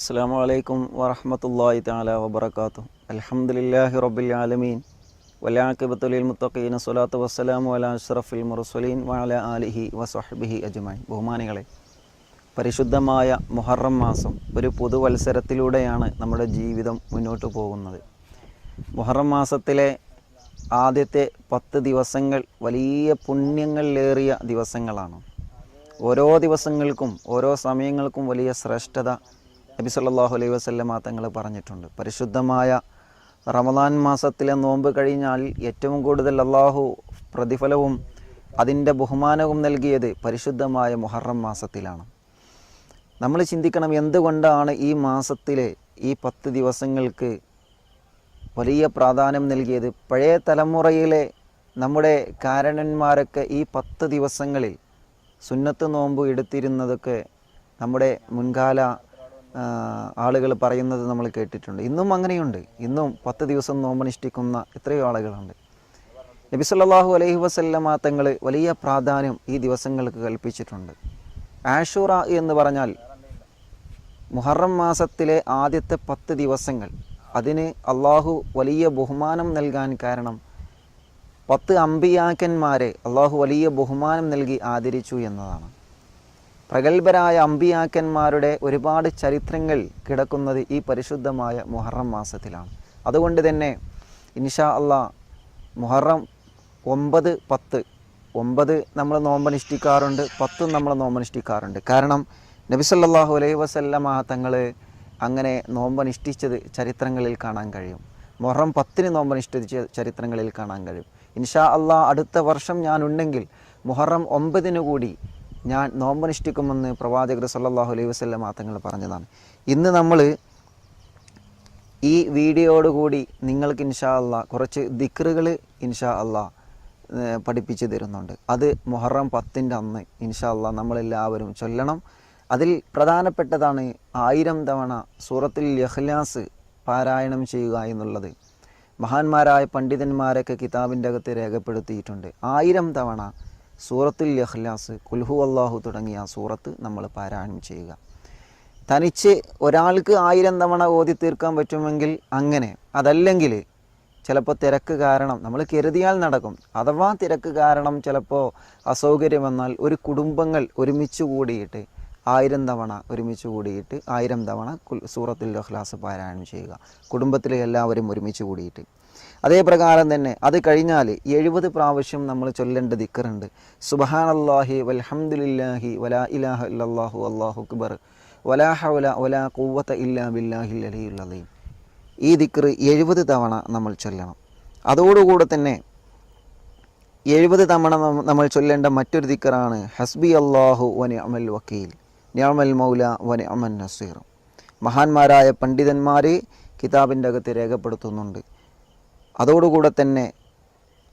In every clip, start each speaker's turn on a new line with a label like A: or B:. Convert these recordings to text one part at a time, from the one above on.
A: അസ്സാം വലൈക്കും വറഹമത്തല്ലാഹി താല വബർക്കാത്തു അലഹമുല്ലാഹി റബ്ബിൽ ആലമീൻ. വലാക്കിബത്തുലിൽ മുത്തഖീൻ സ്വലാത്തു വസ്സലാമു അല അഷ്റഫിൽ മുറസലീൻ വഅല ആലിഹി വസഹബിഹി അജ്മൈൻ ബഹുമാനികളെ പരിശുദ്ധമായ മുഹറം മാസം ഒരു പുതുവത്സരത്തിലൂടെയാണ് നമ്മുടെ ജീവിതം മുന്നോട്ട് പോകുന്നത്. മുഹറം മാസത്തിലെ ആദ്യത്തെ പത്ത് ദിവസങ്ങൾ വലിയ പുണ്യങ്ങളിലേറിയ ദിവസങ്ങളാണ്. ഓരോ ദിവസങ്ങൾക്കും ഓരോ സമയങ്ങൾക്കും വലിയ ശ്രേഷ്ഠത നബി സല്ലാഹു അലൈഹി വസല്ലമ തങ്ങൾ പറഞ്ഞിട്ടുണ്ട്. പരിശുദ്ധമായ റമദാൻ മാസത്തിലെ നോമ്പ് കഴിഞ്ഞാൽ ഏറ്റവും കൂടുതൽ അള്ളാഹു പ്രതിഫലവും അതിന്റെ ബഹുമാനവും നൽകിയത് പരിശുദ്ധമായ മുഹറം മാസത്തിലാണ്. നമ്മൾ ചിന്തിക്കണം എന്തുകൊണ്ടാണ് ഈ മാസത്തിലെ ഈ പത്ത് ദിവസങ്ങൾക്ക് വലിയ പ്രാധാന്യം നൽകിയത്? പഴയ തലമുറയിലെ നമ്മുടെ കാരണന്മാരൊക്കെ ഈ പത്ത് ദിവസങ്ങളിൽ സുന്നത്ത് നോമ്പ് എടുത്തിരുന്നതൊക്കെ നമ്മുടെ മുൻകാല ആളുകൾ പറയുന്നത് നമ്മൾ കേട്ടിട്ടുണ്ട്. ഇന്നും അങ്ങനെയുണ്ട്. ഇന്നും പത്ത് ദിവസം നോമ്പനുഷ്ഠിക്കുന്ന എത്രയോ ആളുകളുണ്ട്. നബി സല്ലല്ലാഹു അലൈഹി വസല്ലമ തങ്ങൾ വലിയ പ്രാധാന്യം ഈ ദിവസങ്ങൾക്ക് കൽപ്പിച്ചിട്ടുണ്ട്. ആഷൂറ എന്ന് പറഞ്ഞാൽ മുഹറം മാസത്തിലെ ആദ്യത്തെ പത്ത് ദിവസങ്ങൾ. അതിന് അള്ളാഹു വലിയ ബഹുമാനം നൽകാൻ കാരണം പത്ത് അമ്പിയാക്കന്മാരെ അള്ളാഹു വലിയ ബഹുമാനം നൽകി ആദരിച്ചു എന്നതാണ്. പ്രഗത്ഭരായ അമ്പിയാക്കന്മാരുടെ ഒരുപാട് ചരിത്രങ്ങൾ കിടക്കുന്നത് ഈ പരിശുദ്ധമായ മുഹറം മാസത്തിലാണ്. അതുകൊണ്ട് തന്നെ ഇൻഷാ അള്ളാ മുഹറം ഒമ്പത് പത്ത് ഒമ്പത് നമ്മൾ നോമ്പനുഷ്ഠിക്കാറുണ്ട് പത്തും നമ്മൾ നോമ്പനുഷ്ഠിക്കാറുണ്ട്. കാരണം നബിസല്ലാഹു അലൈഹി വസല്ലമ തങ്ങൾ അങ്ങനെ നോമ്പനുഷ്ഠിച്ചത് ചരിത്രങ്ങളിൽ കാണാൻ കഴിയും. മുഹറം പത്തിന് നോമ്പനുഷ്ഠിച്ച ചരിത്രങ്ങളിൽ കാണാൻ കഴിയും. ഇൻഷാ അള്ളാ അടുത്ത വർഷം ഞാനുണ്ടെങ്കിൽ മുഹറം ഒമ്പതിനു കൂടി ഞാൻ നോമ്പനുഷ്ഠിക്കുമെന്ന് പ്രവാചകർ സല്ലാഹു അലൈഹി വസല്ലമ മാത്രങ്ങൾ പറഞ്ഞതാണ്. ഇന്ന് നമ്മൾ ഈ വീഡിയോയോടുകൂടി നിങ്ങൾക്ക് ഇൻഷാ അല്ല കുറച്ച് ദിക്റുകൾ ഇൻഷാ അല്ല പഠിപ്പിച്ചു തരുന്നുണ്ട്. അത് മുഹറം പത്തിന്റെ അന്ന് ഇൻഷാ അല്ല നമ്മളെല്ലാവരും ചൊല്ലണം. അതിൽ പ്രധാനപ്പെട്ടതാണ് ആയിരം തവണ സൂറത്തിൽ ഇഖ്ലാസ് പാരായണം ചെയ്യുക എന്നുള്ളത്. മഹാന്മാരായ പണ്ഡിതന്മാരൊക്കെ കിതാബിന്റെ അകത്ത് രേഖപ്പെടുത്തിയിട്ടുണ്ട്. ആയിരം തവണ സൂറത്തുൽ ഇഖ്ലാസ് കുൽഹു അള്ളാഹു തുടങ്ങിയ സൂറത്ത് നമ്മൾ പാരായണം ചെയ്യുക. തനിച്ച് ഒരാൾക്ക് ആയിരം തവണ ഓതി തീർക്കാൻ പറ്റുമെങ്കിൽ അങ്ങനെ അതല്ലെങ്കിൽ ചിലപ്പോൾ തിരക്ക് കാരണം നമ്മൾ കരുതിയാൽ നടക്കും. അഥവാ തിരക്ക് കാരണം ചിലപ്പോൾ അസൗകര്യം വന്നാൽ ഒരു കുടുംബങ്ങൾ ഒരുമിച്ച് കൂടിയിട്ട് ആയിരം തവണ ഒരുമിച്ച് കൂടിയിട്ട് ആയിരം തവണ സൂറത്തിൽ ഇഖ്ലാസ് പാരായണം ചെയ്യുക. കുടുംബത്തിലെ എല്ലാവരും ഒരുമിച്ച് കൂടിയിട്ട്. അതേ പ്രകാരം തന്നെ അത് കഴിഞ്ഞാൽ എഴുപത് പ്രാവശ്യം നമ്മൾ ചൊല്ലേണ്ട ദിക്കറുണ്ട്. സുബഹാനല്ലാഹി വൽഹംദുലില്ലാഹി വലാ ഇലാഹ ഇല്ലല്ലാഹു അള്ളാഹു അക്ബർ. വലാ ഹൗല വലാ കൂവത്ത ഇല്ലാ ബില്ലാഹി അലിയുള്ളതയും അലീം ഈ ദിക്കർ എഴുപത് തവണ നമ്മൾ ചൊല്ലണം. അതോടുകൂടെ തന്നെ എഴുപത് തവണ നമ്മൾ ചൊല്ലേണ്ട മറ്റൊരു ദിക്കറാണ് ഹസ്ബി അള്ളാഹു വനി അമൽ വക്കീൽ. നിയമൽ മൗല വനി അമൻ നസീർ. മഹാന്മാരായ പണ്ഡിതന്മാരെ കിതാബിന്റെ അകത്ത് രേഖപ്പെടുത്തുന്നുണ്ട്. അതോടുകൂടെ തന്നെ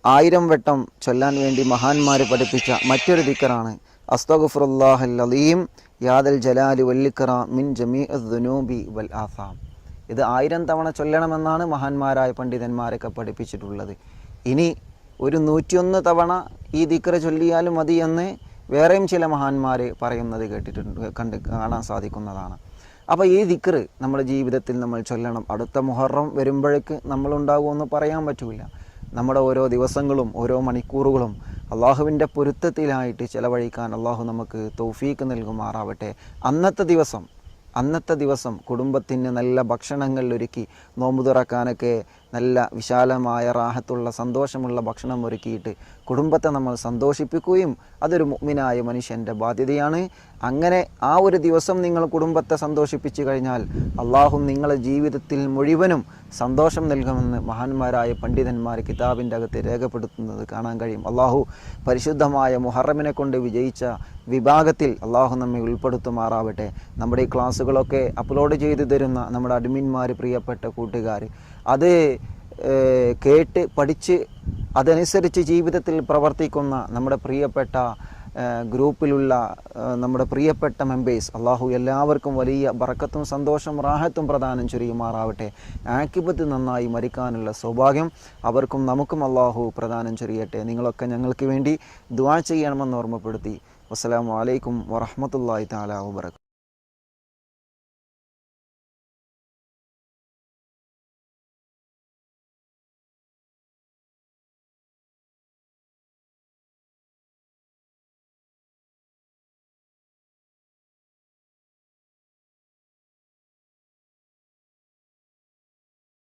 A: ആയിരം വട്ടം ചൊല്ലാൻ വേണ്ടി മഹാന്മാർ പഠിപ്പിച്ച മറ്റൊരു ദിക്കറാണ്. അസ്തഖുഫുറുല്ലാഹല്ലീം യാദൽ ജലാലി വല്ലിക്കറ മിൻ ജമീ ദുനൂബി വൽ ആസാം. ഇത് ആയിരം തവണ ചൊല്ലണമെന്നാണ് മഹാന്മാരായ പണ്ഡിതന്മാരൊക്കെ പഠിപ്പിച്ചിട്ടുള്ളത്. ഇനി ഒരു നൂറ്റിയൊന്ന് തവണ ഈ ദിക്കറ ചൊല്ലിയാലും മതി എന്ന് വേറെയും ചില മഹാന്മാർ പറയുന്നത് കേട്ടിട്ടുണ്ട് കണ്ട് കാണാൻ സാധിക്കുന്നതാണ്. അപ്പോൾ ഈ ദിക്കർ നമ്മുടെ ജീവിതത്തിൽ നമ്മൾ ചൊല്ലണം. അടുത്ത മുഹറം വരുമ്പോഴേക്ക് നമ്മളുണ്ടാകുമെന്ന് പറയാൻ പറ്റില്ല നമ്മുടെ ഓരോ ദിവസങ്ങളും ഓരോ മണിക്കൂറുകളും അള്ളാഹുവിന്റെ പൊരുത്തത്തിലായിട്ട് ചിലവഴിക്കാൻ അള്ളാഹു നമുക്ക് തൗഫീക്ക് നൽകുമാറാവട്ടെ. അന്നത്തെ ദിവസം അന്നത്തെ ദിവസം കുടുംബത്തിന് നല്ല ഭക്ഷണങ്ങൾ ഒരുക്കി നോമ്പ് തുറക്കാനൊക്കെ നല്ല വിശാലമായ റാഹത്തുള്ള സന്തോഷമുള്ള ഭക്ഷണം ഒരുക്കിയിട്ട് കുടുംബത്തെ നമ്മൾ സന്തോഷിപ്പിക്കുകയും അതൊരു മുഗ്മിനായ മനുഷ്യന്റെ ബാധ്യതയാണ്. അങ്ങനെ ആ ഒരു ദിവസം നിങ്ങൾ കുടുംബത്തെ സന്തോഷിപ്പിച്ചു കഴിഞ്ഞാൽ അള്ളാഹു നിങ്ങളെ ജീവിതത്തിൽ മുഴുവനും സന്തോഷം നൽകുമെന്ന് മഹാന്മാരായ പണ്ഡിതന്മാർ കിതാബിന്റെ അകത്ത് രേഖപ്പെടുത്തുന്നത് കാണാൻ കഴിയും. അള്ളാഹു പരിശുദ്ധമായ മുഹറമിനെ കൊണ്ട് വിജയിച്ച വിഭാഗത്തിൽ അള്ളാഹു നമ്മെ ഉൾപ്പെടുത്തുമാറാവട്ടെ. നമ്മുടെ ഈ ക്ലാസ്സുകളൊക്കെ അപ്ലോഡ് ചെയ്തു തരുന്ന നമ്മുടെ അഡ്മിന്മാർ പ്രിയപ്പെട്ട കൂട്ടുകാർ അത് കേട്ട് പഠിച്ച് അതനുസരിച്ച് ജീവിതത്തിൽ പ്രവർത്തിക്കുന്ന നമ്മുടെ പ്രിയപ്പെട്ട ഗ്രൂപ്പിലുള്ള നമ്മുടെ പ്രിയപ്പെട്ട മെമ്പേഴ്സ് അള്ളാഹു എല്ലാവർക്കും വലിയ ബറക്കത്തും സന്തോഷം റാഹത്തും പ്രദാനം ചൊരിയുമാറാവട്ടെ ആക്കിബത്ത് നന്നായി മരിക്കാനുള്ള സൗഭാഗ്യം അവർക്കും നമുക്കും അള്ളാഹു പ്രദാനം ചൊരിയട്ടെ നിങ്ങളൊക്കെ ഞങ്ങൾക്ക് വേണ്ടി ദുആ ചെയ്യണമെന്ന് ഓർമ്മപ്പെടുത്തി. വസ്സലാമു അലൈക്കും വറഹ്മത്തുള്ളാഹി തആല വബറകാതുഹു